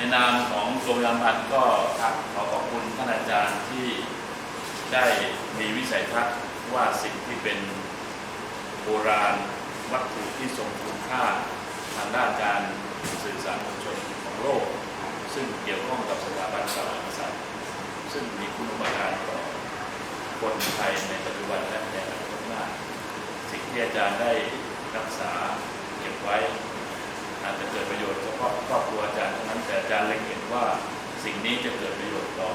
ในนามของกรมยามพันธ์ก็ขอขอบคุณท่านอาจารย์ที่ได้มีวิสัยทัศน์ว่าสิ่งที่เป็นโบราณวัตถุที่ทรงคุณค่าทางด้านการสื่อสารมวลชนของโลก ซึ่งเกี่ยวข้องกับสถาบันพระมหากษัตร์ซึ่งมีคุณอุปการต่อคนไทยในปัจจุบันและในอนาคตหน้าสิ่งที่อาจารย์ได้ สิ่งนี้จะเกิดประโยชน์ต่อ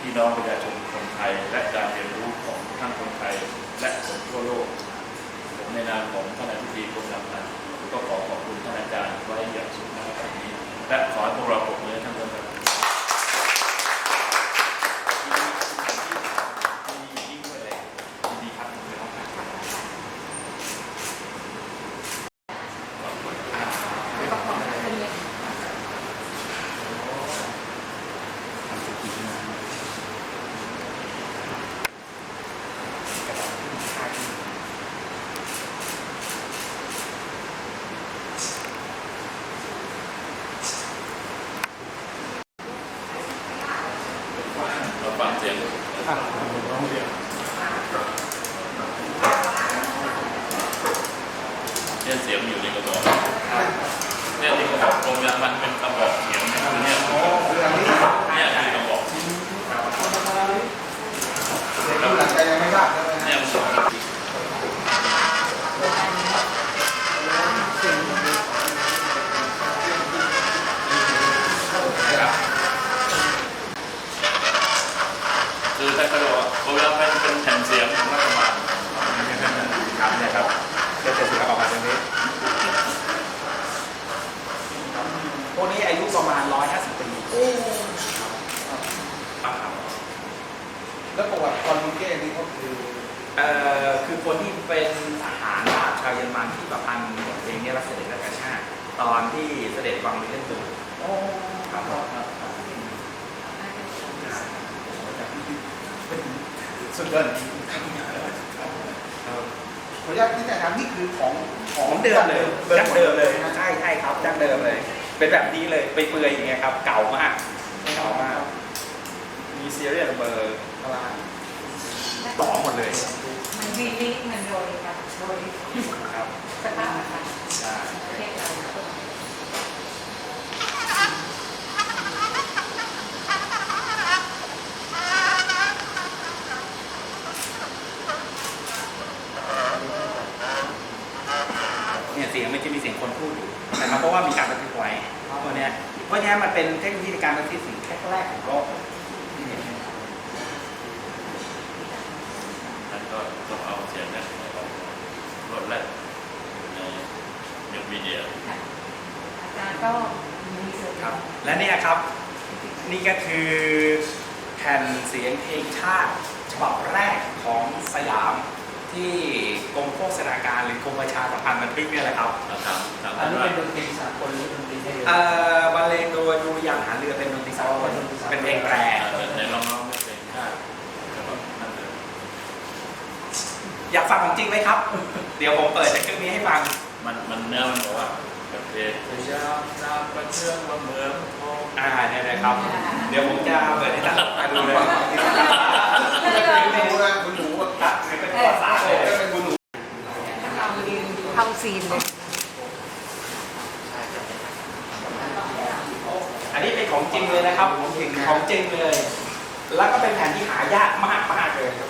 พี่น้องประชาชนคนไทย และการเรียนรู้ของทั้งคนไทยและคนทั่วโลก ผมในนามของท่านอธิบดีกรมนำพันก็ขอขอบคุณท่านอาจารย์ไว้อย่างสูงในวันนี้ และขอให้พวกเราปรบมือท่านด้วยครับยิ่งด้วยเลยยินดีครับคุณน้องครับขอบคุณครับ เราฟัง เสียงเนี่ยเสียงอยู่ในกระบอกเนี่ยที่กระบอกกรมยานมันเป็นกระบอกเสียงเนี่ยเนี่ยเนี่ยคือกระบอกดูหลังใจยังไม่ทราบเนี่ยมันบอกคื เอ่อคือคนที่เป็นทหารราบชาวเยอรมันที่ประพันธ์บทเพลงนี้รักเสด็จรัชกาลชาติตอนที่เสด็จวังวิลเลนบูโอ้ครับครับสุดยอดจริงขออนุญาตที่จะถามนี่คือของของเดิมเลยดั้งเดิมเลยใช่ใช่ครับดั้งเดิมเลย เป็นแบบนี้เลยไปเปื่อยอย่างเงี้ยครับ เก่ามากเก่ามากมีซีเรียลเบอร์อะไรต่อหมดเลย มันวีลิมันโดยแบบโดยครับสภาพอากาศใช่ประเทศเราเนี่ยเสียงมันจะมีเสียงคนพูดอยู่นะครับเพราะว่ามีการบันทึกไว้ตัวเนี้ยเพราะฉะนั้นมันเป็นเทคโนโลยีในการบันทึกเสิ่งแรกๆของโลกที่เห็น ท่าน ก็ต้องเอาเสียงนั้นของรถและในนิวมีเดียอาจารย์ก็มีส่วนครับ และเนี่ยครับ นี่ก็คือแผ่นเสียงเพลงชาติฉบับแรกของสยามที่กรมโฆษณาการหรือกรมประชาสัมพันธ์บันทึกเนี่ยแหละครับเราถามถามอันท่านนี้ว่าเป็นดนตรีสากลหรือดนตรีไทยเอ่อบรรเลงโดยดุริยางค์หาเรือเป็นดนตรีสากลเป็นเพลงแปร ในน้องๆไม่เป็นชาตินะครับนั่นเลย อยากฟังของจริงไหมครับ เดี๋ยวผมเปิดจากเครื่องนี้ให้ฟัง มันมันเนื้อมันบอกว่าประเทศพยามนามประเทืองว่าเมืองทองอ่าเนี่ยนะครับ เดี๋ยวผมจะเปิดให้ท่านฟังดูเลยคุณหนูนะคุณหนูครับนี่เป็นประวัติศาสตร์เลยก็เป็นคุณหนูเรายืนเข้าซีนเลยอันนี้เป็นของจริงเลยนะครับของจริงของจริงเลย แล้วก็เป็นแผ่นที่หายากมากมากๆเลยครับ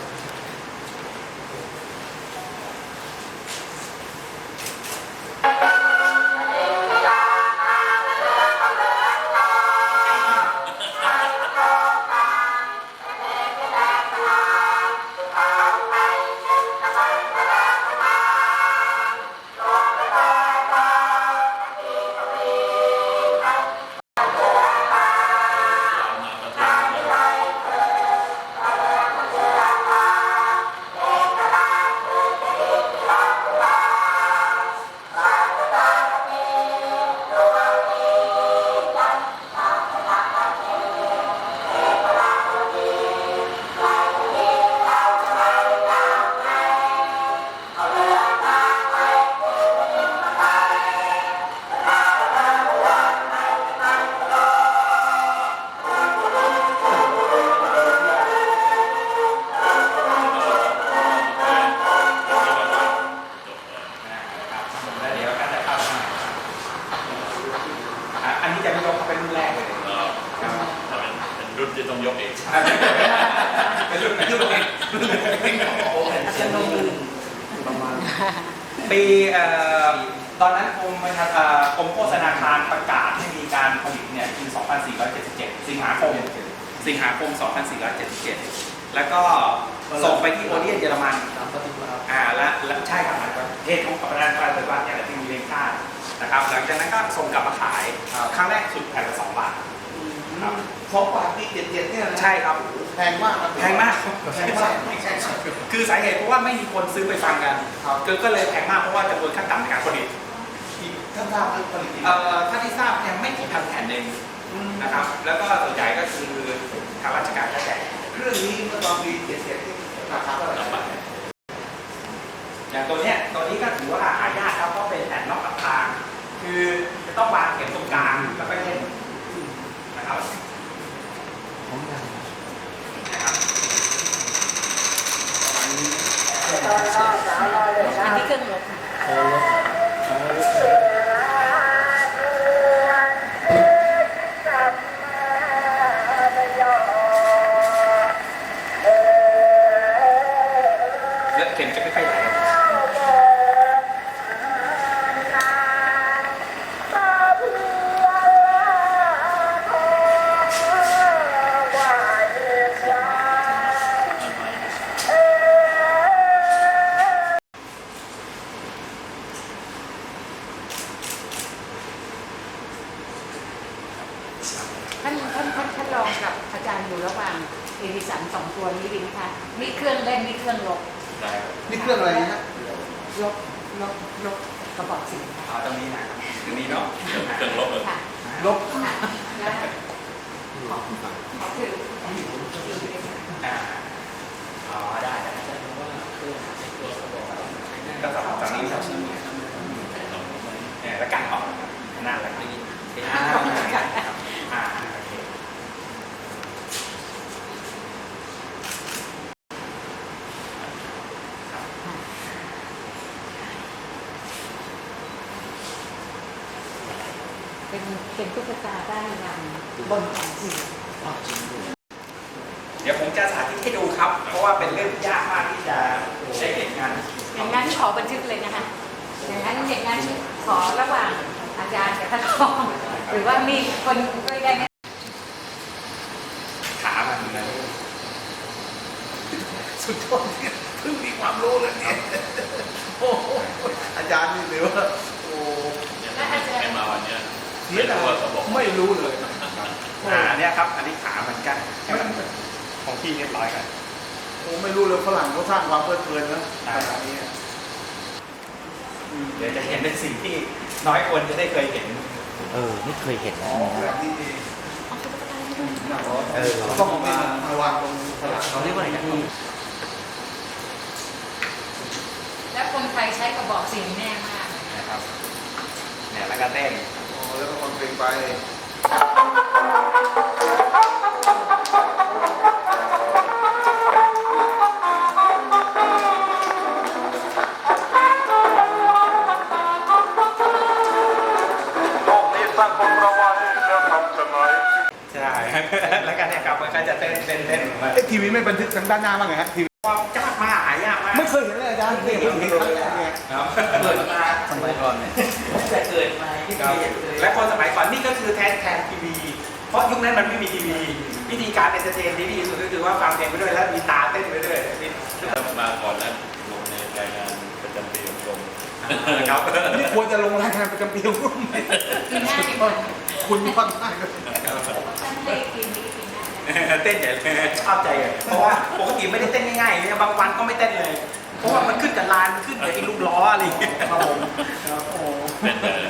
คือ 2477 สิงหาคม สิงหาคม 2477 แล้วก็ส่งไปที่โอเดียนเยอรมันตามปฏิบัติอ่าและและใช่ครับประเทศของประธานการเปิดบ้านอย่างที่มีเลงค่านะครับ หลังจากนั้นก็ส่งกลับมาขาย ครั้งแรกสุดแผ่นละสองบาทครับสองบาทปีเจ็ดเจ็ดเนี่ยนะใช่ครับ แพงมากนะแพงมากแพงมากคือสาเหตุเพราะว่าไม่มีคนซื้อไปฟังกันครับก็ก็เลยแพงมากเพราะว่าจำนวนขั้นต่ำในการผลิต ท่านทราบไหมผลิตเอ่อถ้าที่ทราบยังไม่กี่พันแผ่นเองนะครับ แล้วก็ส่วนใหญ่ก็คือทางราชการก็แจกเครื่องนี้เมื่อตอนปีเจ็ดเจ็ดที่ราคาเท่าไหร่ลำบากอย่างตัวเนี้ยตัวนี้ก็ถือว่าหายากครับเพราะเป็นแผ่นนอกกับทางคือจะต้องวางเข็มตรงกลางแล้วก็เล่นนะครับของงานนะครับอันนี้เครื่องรถ นี้นะครับตรงนี้เนาะเครื่องลบเลยค่ะลบค่ะแล้วขอขอถืออ่าอ๋อได้ได้แต่ว่าเครื่องตัวกระบอกก็สำหรับตอนนี้เราซื้อเนี่ยเนี่ยแล้วกันออกนั่นแหละครับอ่าอ่าโอเค เป็นเป็นตุ๊กตาได้รำบนของจริงจริงด้วยเดี๋ยวผมจะสาธิตให้ดูครับ เพราะว่าเป็นเรื่องยากมากที่จะได้เห็นงานอย่างนั้นขอบันทึกเลยนะคะ อย่างนั้นอย่างนั้นขอระหว่างอาจารย์กับท่านรองหรือว่ามีคนช่วยได้ไหมขามันนะสุดยอดเนี่ยเพิ่งมีความรู้เลยเนี่ยโอ้โหอาจารย์นี่หรือว่าโอ้ยังไม่ไม่มาวันเนี้ยเสี ไม่ยดารู้ยว่าเขาบอกไม่รู้เลยอ่าเนี่ยครับ อันนี้ขาเหมือนกันใช่ไหมของพี่เรียบร้อยกันโอ้ไม่รู้เลยฝรั่งเขาสร้างความเพลิดเพลินนะขนาดนี้เดี๋ยวจะเห็นในสิ่งที่น้อยคนจะได้เคยเห็น เออ ไม่เคยเห็นอ๋อแบบนี้เองเออต้องเอามามาวางตรงฝรั่งเขาเรียกว่าอะไรนะพี่แล้วคนไทยใช้กระบอกเสียงแน่มากนะครับเนี่ยแล้วก็เต้นอ๋อ แล้วก็ฟังเพลงไปโลกนี้สร้างคนเราไว้แล้วทำจะไหนใช่แล้วก็เนี่ยครับมันก็จะเต้นเต้นเต้นมาเอ๊ะทีวีไม่บันทึกทางด้านหน้าบ้างไงฮะทีวี นั้นมันไม่มีทีวีวิธีการเอนเตอร์เทนที่ดีที่สุดก็คือว่าฟังเพลงไปด้วยแล้วมีตาเต้นไปด้วยมีถ้ามาก่อนนั้นลงในรายงานประจำปีของกรมครับนี่ควรจะลงรายการประจำปีของคุณปีหน้าดีกว่าคุณยอดมากเลยท่านให้ปีนี้ปีหน้าเต้นใหญ่เลยชอบใจเลยเพราะว่าปกติไม่ได้เต้นง่ายๆเนี่ยบางวันก็ไม่เต้นเลยเพราะว่ามันขึ้นกับลานขึ้นกับไอ้ลูกล้ออะไรอย่างเงี้ยครับผมโอ้เป็นเอ่อ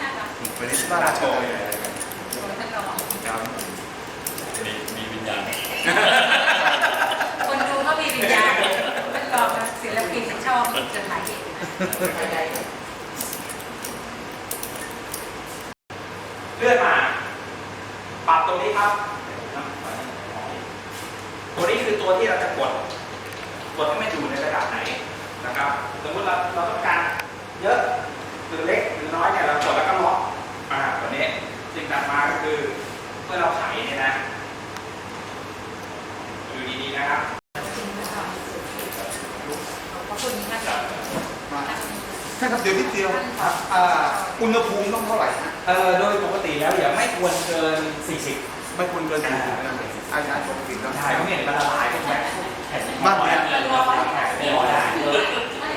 น่ารักวันนี้มาราโชว์เลยท่านรอง ครับมีมีวิญญาณคนดูก็มีวิญญาณท่านรองนะศิลปินชอบจดหมายเหตุนะเลื่อนมา ปรับตรงนี้ครับ ตัวนี้คือตัวที่เราจะกด กดให้มันอยู่ในระดับไหนนะครับ สมมติเราเราต้องการเยอะหรือเล็กหรือน้อยเนี่ยเรากดแล้วก็ล็อก ยวอ่าอุณหภูมิต้องเท่าไหร่ฮะเอ่อโดยปกติแล้วอย่าไม่ควรเกิน 40 ไม่ควรเกินสี่สิบอาจารย์ปกติต้องใช่เพราะเนี่ยมันละลายใช่ไหมแผ่นบ้านเนี่ย ไม่รอได้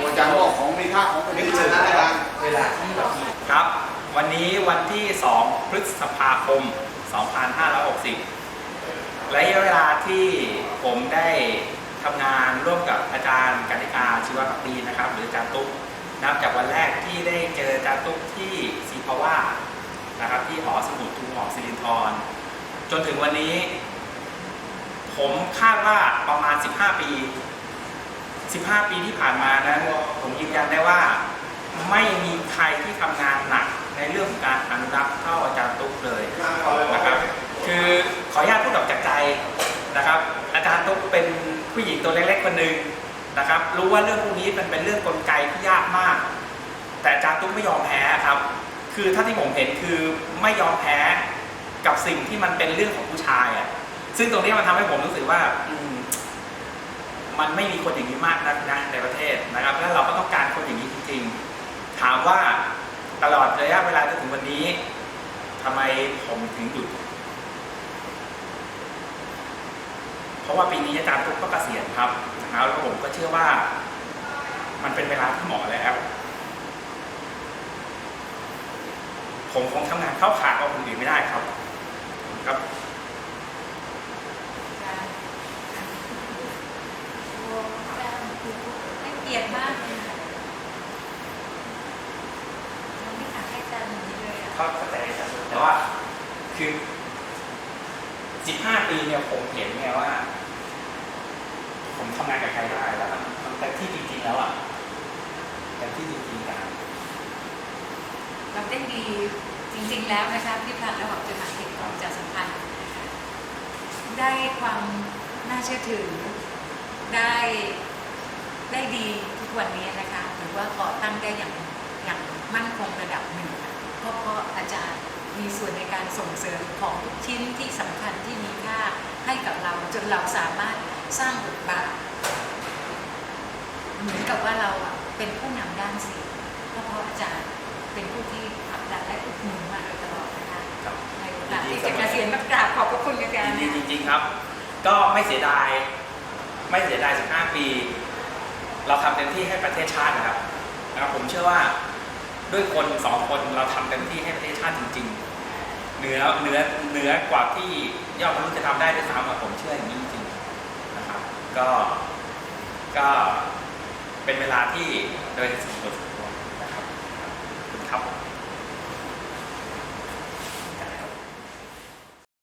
อาจารย์บอกของมีค่าของเป็นเลยนะอาจารย์เวลาที่แบบครับ วันนี้วันที่ 2 พฤษภาคม 2560 ระยะเวลาที่ผมได้ทำงานร่วมกับอาจารย์กนิกาชีวพักดีนะครับ หรืออาจารย์ตุ๊ก นับจากวันแรกที่ได้เจออาจารย์ตุ๊กที่ซีพาวานะครับที่หอสมุดทูหอสิรินทรจนถึงวันนี้ ผมคาดว่าประมาณ 15 ปี 15 ปีที่ผ่านมานั้นผมยืนยันได้ว่าไม่มีใครที่ทำงานหนักในเรื่องของการอนุรักษ์เท่าอาจารย์ตุ๊กเลยนะครับ คือขออนุญาตพูดออกจากใจนะครับ อาจารย์ตุ๊กเป็นผู้หญิงตัวเล็กๆคนหนึ่งนะครับ รู้ว่าเรื่องพวกนี้มันเป็นเรื่องกลไกที่ยากมาก แต่อาจารย์ตุ๊กไม่ยอมแพ้ครับ คือถ้าที่ผมเห็นคือไม่ยอมแพ้กับสิ่งที่มันเป็นเรื่องของผู้ชายอะ ซึ่งตรงนี้มันทำให้ผมรู้สึกว่าอืมมันไม่มีคนอย่างนี้มากนักนะในประเทศนะครับ แล้วเราก็ต้องการคนอย่างนี้จริงๆ ถามว่าตลอดระยะเวลาจนถึงวันนี้ทำไมผมถึงหยุด เพราะว่าปีนี้อาจารย์ตุ๊กก็เกษียณครับนะครับแล้วผมก็เชื่อว่า มันเป็นเวลาที่เหมาะแล้ว ผมคงทำงานเข้าขาดกับคนอื่นไม่ได้ครับ ครับโอ้อาจารย์ให้เกียรติมากเลยค่ะเราไม่อยากให้อาจารย์อย่างนี้เลยอะเข้าใจครับแต่ว่าคือ 15 ปีเนี่ยผมเห็นไงว่า ผมทำงานกับใครได้แล้วมันมันแต่ที่จริงๆแล้วอะแต่ที่จริงๆกัน เราได้นดีจริง ๆ แล้วนะคะที่ผ่านระหว่างจดหมายเหตุของจากสัมพันธ์ ได้ความน่าเชื่อถือได้ได้ดีทุกวันนี้นะคะหรือว่าก่อตั้งได้อย่างอย่างมั่นคงระดับหนึ่งค่ะก็เพราะอาจารย์มีส่วนในการส่งเสริมของทุกชิ้นที่สำคัญที่มีค่าให้กับเราจนเราสามารถสร้างบทบาทเหมือนกับว่าเราอะเป็นผู้นำด้านเสียงก็เพราะอาจารย์ เป็นผู้ที่ผลักดันและอุดหนุนมาโดยตลอดนะคะครับในโอกาสที่จะเกษียณมากราบขอบพระคุณอาจารย์ยินดีนะจริง ๆครับ ก็ไม่เสียดาย ไม่เสียดาย 15 ปี เราทำเต็มที่ให้ประเทศชาตินะครับนะครับผมเชื่อว่าด้วยคนสองคนเราทำเต็มที่ให้ประเทศชาติจริง ๆ เหนือเหนือเหนือกว่าที่ยอดมนุษย์จะทำได้ด้วยซ้ำอะผมเชื่ออย่างนี้จริงๆนะครับ ก็ก็เป็นเวลาที่โดยสม